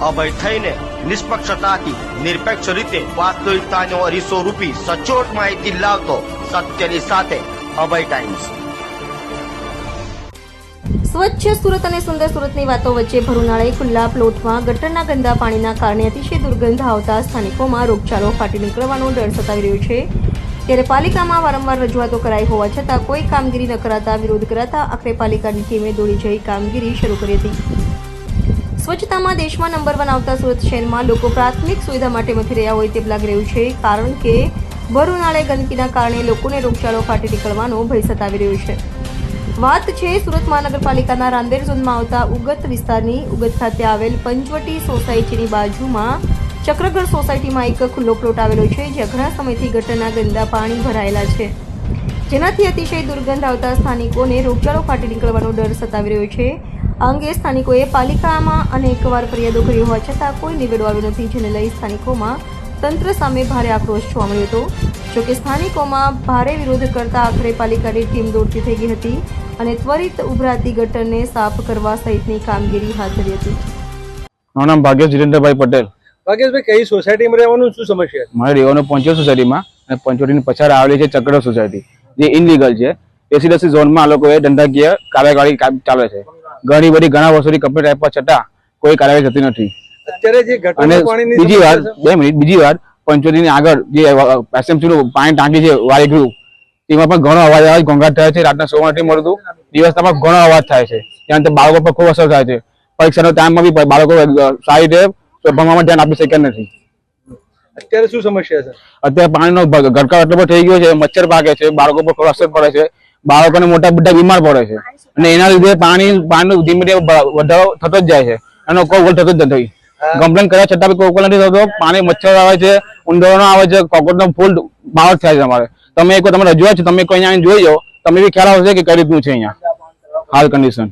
અભય થઈને નિષ્પક્ષતાથી, નિરપેક્ષ રીતે વાસ્તવિકતાનો અરીસો રૂપી સચોટ માહિતી લાવતો સત્યની સાથે અભય ટાઈમ્સ સ્વચ્છ સુરત અને સુંદર સુરતની વાતો વચ્ચે ભરુનાળે ખુલ્લા પ્લોટમાં ગટરના ગંદા પાણીના કારણે અતિશય દુર્ગંધ આવતા સ્થાનિકોમાં રોગચાળો ફાટી નીકળવાનો ડર સતાવી રહ્યો છે. ત્યારે પાલિકામાં વારંવાર રજૂઆતો કરાઈ હોવા છતાં કોઈ કામગીરી ન કરાતા વિરોધ કરાતા આખરે પાલિકાની ટીમે દોડી જઈ કામગીરી શરૂ કરી હતી. સ્વચ્છતામાં દેશમાં નંબર વન આવતા સુરત શહેરમાં લોકો પ્રાથમિક સુવિધા માટે મથી રહ્યા હોય તેમ લાગી રહ્યું છે, કારણ કે ભર ઉનાળે ગંદકીના કારણે લોકોને રોગચાળો ફાટી નીકળવાનો ભય સતાવી રહ્યો છે. વાત છે સુરત મહાનગરપાલિકાના રાંદેર ઝોનમાં આવતા ઉગત વિસ્તારની, ઉગત ખાતે આવેલ પંચવટી સોસાયટીની બાજુમાં ચક્રગઢ સોસાયટીમાં એક ખુલ્લો પ્લોટ આવેલો છે, જ્યાં ઘણા સમયથી ગટરના ગંદા પાણી ભરાયેલા છે. જેનાથી અતિશય દુર્ગંધ આવતા સ્થાનિકોને રોગચાળો ફાટી નીકળવાનો ડર સતાવી રહ્યો છે. આ અંગે સ્થાનિકોએ પાલિકામાં અનેકવાર ફરિયાદો કરી હોવા છતાં કોઈ નિવેડો આવ્યો નથી જેને લઈ સ્થાનિકોમાં તંત્ર સામે ભારે આક્રોશ જોવા મળ્યો હતો. જોકે સ્થાનિકોમાં ભારે વિરોધ કરતા આખરે પાલિકાની ટીમ દોડતી થઈ ગઈ હતી અને ત્વરિત ઉભરાતી ગટરને સાફ કરવા સહિતની કામગીરી હાથ ધરી હતી. મારું નામ ભાગ્ય જીરેન્દ્રભાઈ પટેલ. ભાગ્યશભાઈ કઈ સોસાયટીમાં રહેવાનું? શું સમસ્યા મારે રહેવાનું પંચોર સોસાયટીમાં અને પંચોટીની પછાડ આવેલી છે ચક્ર સોસાયટી જે ઇનલીગલ છે રેસિડેન્સી ઝોનમાં આ લોકોએ ધંધાકીય કાર્યવાહી ચાલે છે. ઘણી બધી ઘણા વર્ષોથી ટાઈપ પર છતાં કોઈ કાર્યવાહી થતી નથી. અને બીજી વાર બે મિનિટ બીજી વાર પંચોતેરની આગળ જે એસએમસી નું પાણી ટાંકી છે ગયું તેમાં પણ ઘણો અવાજ આવે ઘોંઘાટ થાય છે રાતના સોવા નથી મળતું દિવસના પણ ઘણો અવાજ થાય છે. ત્યાં તો બાળકો પર ખૂબ અસર થાય છે. પરીક્ષાનો ટાઈમમાં બી બાળકો સારી રીતે ભણવામાં ધ્યાન આપી શક્યા નથી. અત્યારે શું સમસ્યા છે? અત્યારે પાણીનો ગરકાવ એટલો બધો થઈ ગયો છે મચ્છર પાકે છે બાળકો પર અસર પડે છે બાળકોને મોટા બધા બીમાર પડે છે. અને એના લીધે પાણી પાણીનો ધીમે ધીમે વધારો થતો જ જાય છે. એનો કોઈ ગોલ થતો જ નથી. કમ્પ્લેન કર્યા છતાં બી કોઈ નથી થતો. પાણી મચ્છર આવે છે ઉંદરો આવે છે કોકરોચનો ફૂલ બાવટ થાય છે અમારે. તમે એક તમે રજૂઆત છે તમે કોઈ અહીંયા જોઈ જાઓ. તમે બી ખ્યાલ આવશે કે કઈ રીતનું છે અહીંયા. હાલ કન્ડિશન